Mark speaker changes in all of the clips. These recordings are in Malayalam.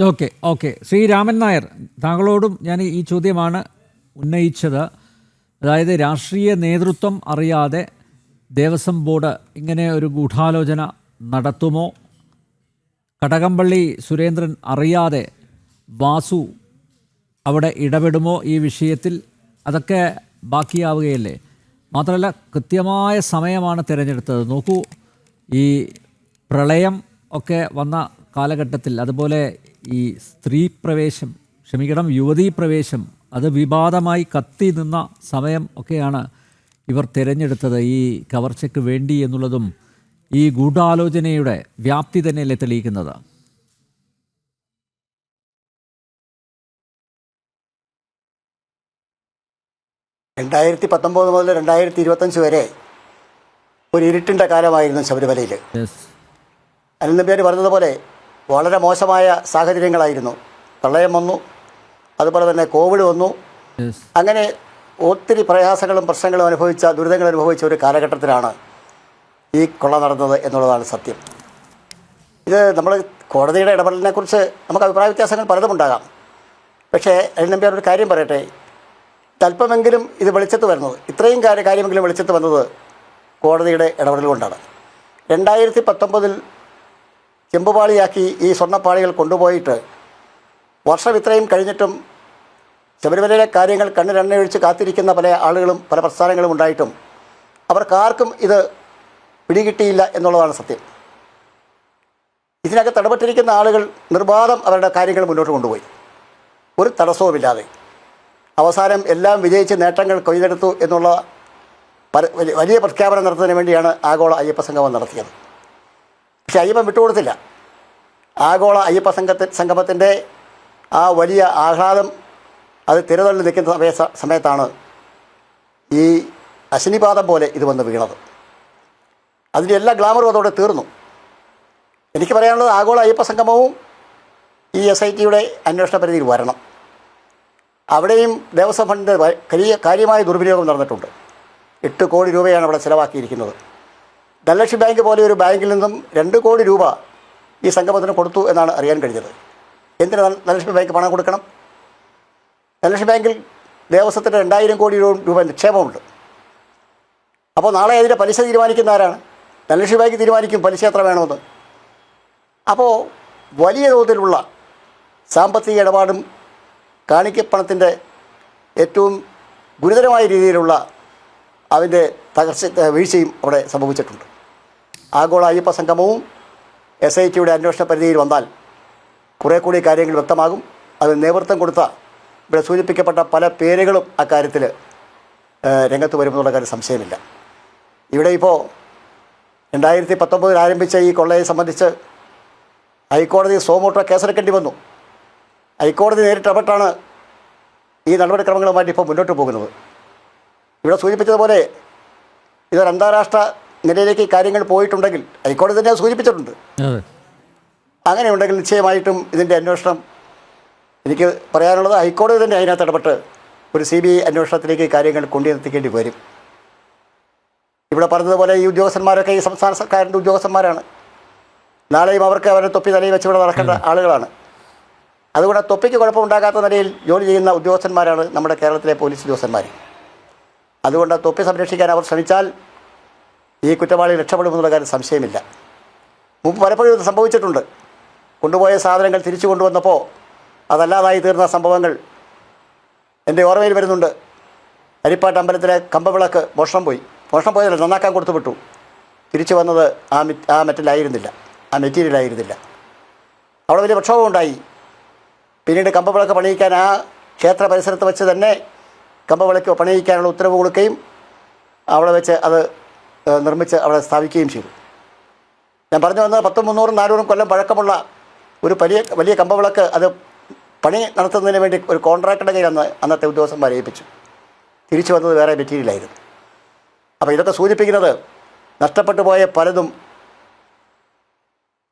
Speaker 1: Okay okay. ശ്രീ രാമൻ നായർ താങ്കളോടും ഞാൻ ഈ ചോദ്യമാണ് ഉന്നയിച്ചത്. അതായത് രാഷ്ട്രീയ നേതൃത്വം അറിയാതെ ദേവസ്വം ബോർഡ് ഇങ്ങനെ ഒരു ഗൂഢാലോചന നടത്തുമോ? കടകംപള്ളി സുരേന്ദ്രൻ അറിയാതെ വാസു അവിടെ ഇടപെടുമോ ഈ വിഷയത്തിൽ? അതൊക്കെ ബാക്കിയാവുകയല്ലേ? മാത്രമല്ല കൃത്യമായ സമയമാണ് തിരഞ്ഞെടുത്തത്. നോക്കൂ ഈ പ്രളയം ഒക്കെ വന്ന കാലഘട്ടത്തിൽ അതുപോലെ ഈ സ്ത്രീ പ്രവേശം ക്ഷമിക്കണം യുവതീ പ്രവേശം അത് വിവാദമായി കത്തി നിന്ന സമയം ഒക്കെയാണ് ഇവർ തിരഞ്ഞെടുത്തത് ഈ കവർച്ചയ്ക്ക് വേണ്ടി എന്നുള്ളതും ഈ ഗൂഢാലോചനയുടെ വ്യാപ്തി തന്നെയല്ലേ തെളിയിക്കുന്നത്?
Speaker 2: രണ്ടായിരത്തി പത്തൊമ്പത് മുതൽ രണ്ടായിരത്തി ഇരുപത്തഞ്ച് വരെ ഒരു ഇരുട്ടിന്റെ കാലമായിരുന്നു ശബരിമലയിൽ അനന്തപേര് പറഞ്ഞതുപോലെ വളരെ മോശമായ സാഹചര്യങ്ങളായിരുന്നു. പ്രളയം വന്നു. അതുപോലെ തന്നെ കോവിഡ് വന്നു. അങ്ങനെ ഒത്തിരി പ്രയാസങ്ങളും പ്രശ്നങ്ങളും അനുഭവിച്ച ദുരിതങ്ങൾ അനുഭവിച്ച ഒരു കാലഘട്ടത്തിലാണ് ഈ കൊള്ള നടന്നത് എന്നുള്ളതാണ് സത്യം. ഇത് നമ്മൾ കോടതിയുടെ ഇടപെടലിനെക്കുറിച്ച് നമുക്ക് അഭിപ്രായ വ്യത്യാസങ്ങൾ പലതുമുണ്ടാകാം പക്ഷേ അതിന് നമ്പ്യാർ ഒരു കാര്യം പറയട്ടെ. അല്പമെങ്കിലും ഇത് വെളിച്ചത്ത് വരുന്നത് ഇത്രയും കാര്യ കാര്യമെങ്കിലും വെളിച്ചത്ത് വന്നത് കോടതിയുടെ ഇടപെടൽ കൊണ്ടാണ് രണ്ടായിരത്തി പത്തൊമ്പതിൽ ചെമ്പുപാളിയാക്കി ഈ സ്വർണപ്പാളികൾ കൊണ്ടുപോയിട്ട് വർഷം ഇത്രയും കഴിഞ്ഞിട്ടും ശബരിമലയിലെ കാര്യങ്ങൾ കണ്ണിലെണ്ണയൊഴിച്ച് കാത്തിരിക്കുന്ന പല ആളുകളും പല പ്രസ്ഥാനങ്ങളും ഉണ്ടായിട്ടും അവർക്കാർക്കും ഇത് പിടികിട്ടിയില്ല എന്നുള്ളതാണ് സത്യം. ഇതിനകത്ത് ഇടപെട്ടിരിക്കുന്ന ആളുകൾ നിർബാധം അവരുടെ കാര്യങ്ങൾ മുന്നോട്ട് കൊണ്ടുപോയി. ഒരു തടസ്സവുമില്ലാതെ. അവസാനം എല്ലാം വിജയിച്ച് നേട്ടങ്ങൾ കൊയ്തെടുത്തു എന്നുള്ള വലിയ പ്രഖ്യാപനം നടത്തുന്നതിന് വേണ്ടിയാണ് ആഗോള അയ്യപ്പ സംഗമം നടത്തിയത്. പക്ഷേ അയ്യപ്പൻ വിട്ടുകൊടുത്തില്ല. ആഗോള അയ്യപ്പ സംഘത്തി സംഗമത്തിന്റെ ആ വലിയ ആഹ്ലാദം അത് തിരതള്ളി നിൽക്കുന്ന സമയ സമയത്താണ് ഈ അശ്വനിപാതം പോലെ ഇത് വന്ന് വീണത്. അതിന്റെ എല്ലാ ഗ്ലാമറും അതോടെ തീർന്നു. എനിക്ക് പറയാനുള്ളത് ആഗോള അയ്യപ്പ സംഗമവും ഈ എസ് ഐ ടിയുടെ അന്വേഷണ പരിധിയിൽ വരണം. അവിടെയും ദേവസ്വം ഫണ്ടിന്റെ കാര്യമായ ദുർവിനിയോഗം നടന്നിട്ടുണ്ട്. എട്ട് കോടി രൂപയാണ് അവിടെ ചിലവാക്കിയിരിക്കുന്നത്. ധനലക്ഷ്മി ബാങ്ക് പോലെ ഒരു ബാങ്കിൽ നിന്നും രണ്ട് കോടി രൂപ ഈ സംഗമത്തിന് കൊടുത്തു എന്നാണ് അറിയാൻ കഴിഞ്ഞത്. എന്തിന് ധന- ധനലക്ഷ്മി ബാങ്ക് പണം കൊടുക്കണം? ധനലക്ഷ്മി ബാങ്കിൽ ദേവസ്വത്തിന് രണ്ടായിരം കോടി രൂപ നിക്ഷേപമുണ്ട്. അപ്പോൾ നാളെ അതിന്റെ പലിശ തീരുമാനിക്കുന്ന ആരാണ്? ധനലക്ഷ്മി ബാങ്ക് തീരുമാനിക്കും പലിശ എത്ര വേണമെന്ന്. അപ്പോൾ വലിയ തോതിലുള്ള സാമ്പത്തിക ഇടപാടും കാണിക്കപ്പണത്തിന്റെ ഏറ്റവും ഗുരുതരമായ രീതിയിലുള്ള അതിന്റെ തകർച്ച വീഴ്ചയും അവിടെ സംഭവിച്ചിട്ടുണ്ട്. ആഗോള അയ്യപ്പ സംഗമവും എസ് ഐ ടിയുടെ അന്വേഷണ പരിധിയിൽ വന്നാൽ കുറേ കൂടി കാര്യങ്ങൾ വ്യക്തമാകും. അത് നേതൃത്വം കൊടുത്ത ഇവിടെ സൂചിപ്പിക്കപ്പെട്ട പല പേരുകളും അക്കാര്യത്തിൽ രംഗത്ത് വരുമെന്നുള്ള കാര്യം സംശയമില്ല. ഇവിടെ ഇപ്പോൾ രണ്ടായിരത്തി പത്തൊമ്പതിൽ ആരംഭിച്ച ഈ കൊള്ളയെ സംബന്ധിച്ച് ഹൈക്കോടതി സോമോട്ടോ കേസെടുക്കേണ്ടി വന്നു. ഹൈക്കോടതി നേരിട്ട് ഇടപെട്ടാണ് ഈ നടപടിക്രമങ്ങളുമായിട്ട് ഇപ്പോൾ മുന്നോട്ട് പോകുന്നത്. ഇവിടെ സൂചിപ്പിച്ചതുപോലെ ഇതൊരു അന്താരാഷ്ട്ര നിലയിലേക്ക് ഈ കാര്യങ്ങൾ പോയിട്ടുണ്ടെങ്കിൽ ഹൈക്കോടതി തന്നെ സൂചിപ്പിച്ചിട്ടുണ്ട്. അങ്ങനെ ഉണ്ടെങ്കിൽ നിശ്ചയമായിട്ടും ഇതിന്റെ അന്വേഷണം എനിക്ക് പറയാനുള്ളത് ഹൈക്കോടതി തന്നെ അതിനകത്ത് ഇടപെട്ട് ഒരു സി ബി ഐ അന്വേഷണത്തിലേക്ക് കാര്യങ്ങൾ കൊണ്ടുവന്നെത്തിക്കേണ്ടി വരും. ഇവിടെ പറഞ്ഞതുപോലെ ഈ ഉദ്യോഗസ്ഥന്മാരൊക്കെ ഈ സംസ്ഥാന സർക്കാരിന്റെ ഉദ്യോഗസ്ഥന്മാരാണ്. നാളെയും അവർക്ക് അവരുടെ തൊപ്പി തലയിൽ വെച്ച് ഇവിടെ നടക്കേണ്ട ആളുകളാണ്. അതുകൊണ്ട് തൊപ്പിക്ക് കുഴപ്പമുണ്ടാകാത്ത നിലയിൽ ജോലി ചെയ്യുന്ന ഉദ്യോഗസ്ഥന്മാരാണ് നമ്മുടെ കേരളത്തിലെ പോലീസ് ഉദ്യോഗസ്ഥന്മാർ അതുകൊണ്ട് തൊപ്പി സംരക്ഷിക്കാൻ അവർ ശ്രമിച്ചാൽ ഈ കുറ്റവാളി രക്ഷപ്പെടുമെന്നുള്ള കാര്യം സംശയമില്ല. മുമ്പ് പലപ്പോഴും ഇത് സംഭവിച്ചിട്ടുണ്ട്. കൊണ്ടുപോയ സാധനങ്ങൾ തിരിച്ചു കൊണ്ടുവന്നപ്പോൾ അതല്ലാതായി തീർന്ന സംഭവങ്ങൾ എന്റെ ഓർമ്മയിൽ വരുന്നുണ്ട്. അരിപ്പാട്ട് അമ്പലത്തിലെ കമ്പവിളക്ക് മോഷണം പോയി. മോഷണം പോയതല്ല നന്നാക്കാൻ കൊടുത്തു വിട്ടു. തിരിച്ചു വന്നത് ആ മി ആ മെറ്റലായിരുന്നില്ല. ആ മെറ്റീരിയലായിരുന്നില്ല. അവിടെ വലിയ പ്രക്ഷോഭം ഉണ്ടായി. പിന്നീട് കമ്പവിളക്ക് പണിയിക്കാൻ ആ ക്ഷേത്ര പരിസരത്ത് വെച്ച് തന്നെ കമ്പവിളക്ക് പണിയിക്കാനുള്ള ഉത്തരവ് കൊടുക്കുകയും അവിടെ വെച്ച് അത് നിർമ്മിച്ച് അവിടെ സ്ഥാപിക്കുകയും ചെയ്തു. ഞാൻ പറഞ്ഞു വന്നത് പത്തും മുന്നൂറും നാനൂറും കൊല്ലം പഴക്കമുള്ള ഒരു വലിയ വലിയ കമ്പവിളക്ക് അത് പണി നടത്തുന്നതിന് വേണ്ടി ഒരു കോൺട്രാക്ടറുടെ കയ്യിൽ അന്ന് അന്നത്തെ ഉദ്യോഗസ്ഥന്മാരെ ഏൽപ്പിച്ചു. തിരിച്ചു വന്നത് വേറെ മെറ്റീരിയലായിരുന്നു അപ്പോൾ ഇതൊക്കെ സൂചിപ്പിക്കുന്നത് നഷ്ടപ്പെട്ടു പോയ പലതും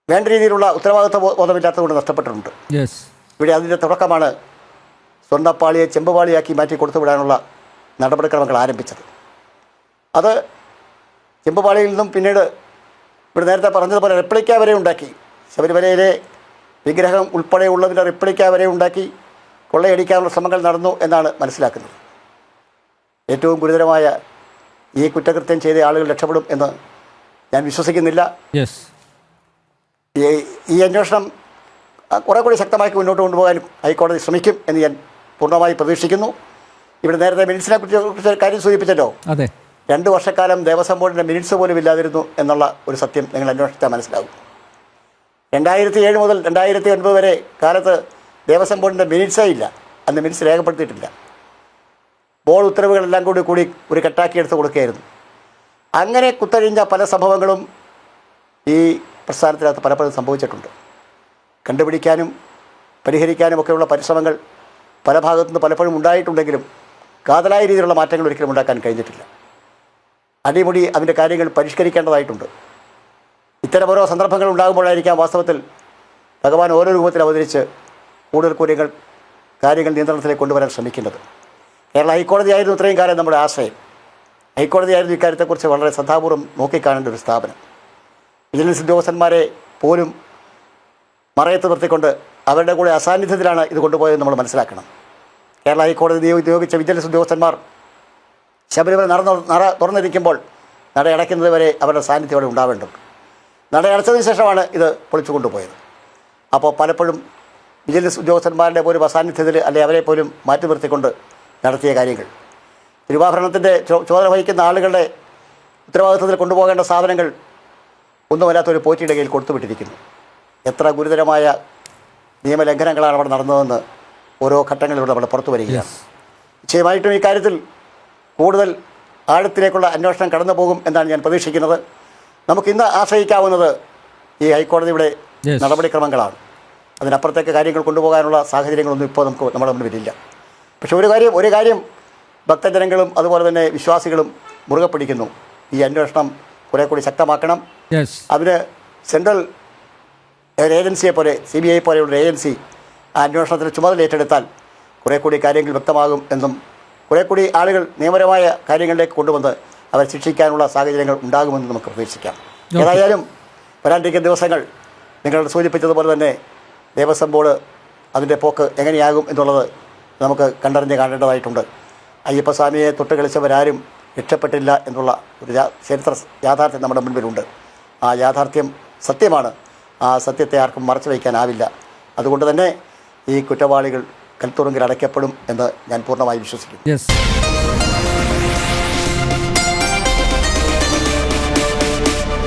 Speaker 2: വേണ്ട രീതിയിലുള്ള ഉത്തരവാദിത്വ ബോധമില്ലാത്തത് ബോധമില്ലാത്തതുകൊണ്ട് നഷ്ടപ്പെട്ടിട്ടുണ്ട്. ഇവിടെ അതിന്റെ തുടക്കമാണ് സ്വർണപ്പാളിയെ ചെമ്പുപാളിയാക്കി മാറ്റി കൊടുത്തുവിടാനുള്ള നടപടിക്രമങ്ങൾ ആരംഭിച്ചത്. അത് ചെമ്പുപാളിയിൽ നിന്നും പിന്നീട് ഇവിടെ നേരത്തെ പറഞ്ഞതുപോലെ റെപ്ലിക്ക വരെ ഉണ്ടാക്കി. ശബരിമലയിലെ വിഗ്രഹം ഉൾപ്പെടെയുള്ളതിന്റെ റെപ്ലിക്ക വരെ ഉണ്ടാക്കി കൊള്ളയടിക്കാനുള്ള ശ്രമങ്ങൾ നടന്നു എന്നാണ് മനസ്സിലാക്കുന്നത്. ഏറ്റവും ഗുരുതരമായ ഈ കുറ്റകൃത്യം ചെയ്ത ആളുകൾ രക്ഷപ്പെടും എന്ന് ഞാൻ വിശ്വസിക്കുന്നില്ല. ഈ അന്വേഷണം കുറേ കൂടി ശക്തമായി മുന്നോട്ട് കൊണ്ടുപോകാനും ഹൈക്കോടതി ശ്രമിക്കും എന്ന് ഞാൻ പൂർണമായി പ്രതീക്ഷിക്കുന്നു. ഇവിടെ നേരത്തെ മിനിസിനെ കുറിച്ച് കാര്യം സൂചിപ്പിച്ചല്ലോ?
Speaker 1: അതെ.
Speaker 2: രണ്ട് വർഷക്കാലം ദേവസ്വം ബോർഡിന്റെ മിനിറ്റ്സ് പോലും ഇല്ലാതിരുന്നു എന്നുള്ള ഒരു സത്യം നിങ്ങൾ അന്വേഷിച്ചാൽ മനസ്സിലാകും. രണ്ടായിരത്തി ഏഴ് മുതൽ രണ്ടായിരത്തി ഒൻപത് വരെ കാലത്ത് ദേവസ്വം ബോർഡിന്റെ മിനിറ്റ്സേ ഇല്ല. അന്ന് മിനിറ്റ്സ് രേഖപ്പെടുത്തിയിട്ടില്ല. ബോർഡ് ഉത്തരവുകളെല്ലാം കൂടി കൂടി ഒരു കെട്ടാക്കി എടുത്ത് കൊടുക്കുകയായിരുന്നു. അങ്ങനെ കുത്തഴിഞ്ഞ പല സംഭവങ്ങളും ഈ പ്രസ്ഥാനത്തിനകത്ത് പലപ്പോഴും സംഭവിച്ചിട്ടുണ്ട്. കണ്ടുപിടിക്കാനും പരിഹരിക്കാനും ഒക്കെയുള്ള പരിശ്രമങ്ങൾ പല ഭാഗത്തുനിന്ന് പലപ്പോഴും ഉണ്ടായിട്ടുണ്ടെങ്കിലും കാതലായ രീതിയിലുള്ള മാറ്റങ്ങൾ ഒരിക്കലും ഉണ്ടാക്കാൻ കഴിഞ്ഞിട്ടില്ല. അടിമുടി അതിന്റെ കാര്യങ്ങൾ പരിഷ്കരിക്കേണ്ടതായിട്ടുണ്ട്. ഇത്തരം ഓരോ സന്ദർഭങ്ങൾ ഉണ്ടാകുമ്പോഴായിരിക്കാം വാസ്തവത്തിൽ ഭഗവാൻ ഓരോ രൂപത്തിൽ അവതരിച്ച് കൂടുതൽ കൂടുതൽ കാര്യങ്ങൾ നിയന്ത്രണത്തിലേക്ക് കൊണ്ടുവരാൻ ശ്രമിക്കുന്നത്. കേരള ഹൈക്കോടതിയായിരുന്നു ഇത്രയും കാലം നമ്മുടെ ആശ്രയം. ഹൈക്കോടതിയായിരുന്നു ഇക്കാര്യത്തെക്കുറിച്ച് വളരെ ശ്രദ്ധാപൂർവം നോക്കിക്കാണേണ്ട ഒരു സ്ഥാപനം. വിജിലൻസ് ഉദ്യോഗസ്ഥന്മാരെ പോലും മറയത്ത് നിർത്തിക്കൊണ്ട് അവരുടെ കൂടെ അസാന്നിധ്യത്തിലാണ് ഇത് കൊണ്ടുപോയത് നമ്മൾ മനസ്സിലാക്കണം. കേരള ഹൈക്കോടതി നിയോ- നിയോഗിച്ച വിജിലൻസ് ഉദ്യോഗസ്ഥന്മാർ ശബരിമല നടന്നു നട തുറന്നിരിക്കുമ്പോൾ നട അടയ്ക്കുന്നത് വരെ അവരുടെ സാന്നിധ്യം അവിടെ ഉണ്ടാവേണ്ടതുണ്ട്. നട അടച്ചതിന് ശേഷമാണ് ഇത് പൊളിച്ചു കൊണ്ടുപോയത്. അപ്പോൾ പലപ്പോഴും വിജിലൻസ് ഉദ്യോഗസ്ഥന്മാരുടെ പോലും അസാന്നിധ്യത്തിൽ അല്ലെ അവരെ പോലും മാറ്റി നിർത്തിക്കൊണ്ട് നടത്തിയ കാര്യങ്ങൾ. തിരുവാഭരണത്തിന്റെ ചുമതല വഹിക്കുന്ന ആളുകളുടെ ഉത്തരവാദിത്വത്തിൽ കൊണ്ടുപോകേണ്ട സാധനങ്ങൾ ഒന്നുമല്ലാത്തൊരു പോറ്റിയുടെ കയ്യിൽ കൊടുത്തുവിട്ടിരിക്കുന്നു. എത്ര ഗുരുതരമായ നിയമലംഘനങ്ങളാണ് അവിടെ നടന്നതെന്ന് ഓരോ ഘട്ടങ്ങളിലൂടെ നമ്മൾ പുറത്തു വരികയാണ്. നിശ്ചയമായിട്ടും ഈ കാര്യത്തിൽ കൂടുതൽ ആഴത്തിലേക്കുള്ള അന്വേഷണം കടന്നു പോകും എന്നാണ് ഞാൻ പ്രതീക്ഷിക്കുന്നത്. നമുക്കിന്ന് ആശ്രയിക്കാവുന്നത് ഈ ഹൈക്കോടതിയുടെ. നടപടിക്രമങ്ങളാണ്. അതിനപ്പുറത്തേക്ക് കാര്യങ്ങൾ കൊണ്ടുപോകാനുള്ള സാഹചര്യങ്ങളൊന്നും ഇപ്പോൾ നമുക്ക് നമ്മുടെ മുന്നിലില്ല പക്ഷെ ഒരു കാര്യം ഒരു കാര്യം ഭക്തജനങ്ങളും അതുപോലെ തന്നെ വിശ്വാസികളും മുറുകെ പിടിക്കുന്നു. ഈ അന്വേഷണം കുറെ കൂടി ശക്തമാക്കണം. അതിന് സെൻട്രൽ ഒരു ഏജൻസിയെ പോലെ സി ബി ഐ പോലെയുള്ള ഏജൻസി ആ അന്വേഷണത്തിന് ചുമതല ഏറ്റെടുത്താൽ കുറേ കൂടി കാര്യങ്ങൾ വ്യക്തമാകും എന്നും കുറേ കൂടി ആളുകൾ നിയമപരമായ കാര്യങ്ങളിലേക്ക് കൊണ്ടുവന്ന് അവരെ ശിക്ഷിക്കാനുള്ള സാഹചര്യങ്ങൾ ഉണ്ടാകുമെന്ന് നമുക്ക് പ്രതീക്ഷിക്കാം. ഏതായാലും വരാനിരിക്കുന്ന ദിവസങ്ങൾ നിങ്ങൾ സൂചിപ്പിച്ചതുപോലെ തന്നെ ദേവസ്വം ബോർഡ് അതിന്റെ പോക്ക് എങ്ങനെയാകും എന്നുള്ളത് നമുക്ക് കണ്ടറിഞ്ഞ് കാണേണ്ടതായിട്ടുണ്ട്. അയ്യപ്പസ്വാമിയെ തൊട്ട് കളിച്ചവരാരും രക്ഷപ്പെട്ടില്ല എന്നുള്ള ഒരു ചരിത്ര യാഥാർത്ഥ്യം നമ്മുടെ മുൻപിലുണ്ട്. ആ യാഥാർത്ഥ്യം സത്യമാണ്. ആ സത്യത്തെ ആർക്കും മറച്ചു വയ്ക്കാനാവില്ല. അതുകൊണ്ട് തന്നെ ഈ കുറ്റവാളികൾ കൽത്തുറങ്കിൽ അടയ്ക്കപ്പെടും എന്ന് ഞാൻ പൂർണമായി വിശ്വസിക്കുന്നു.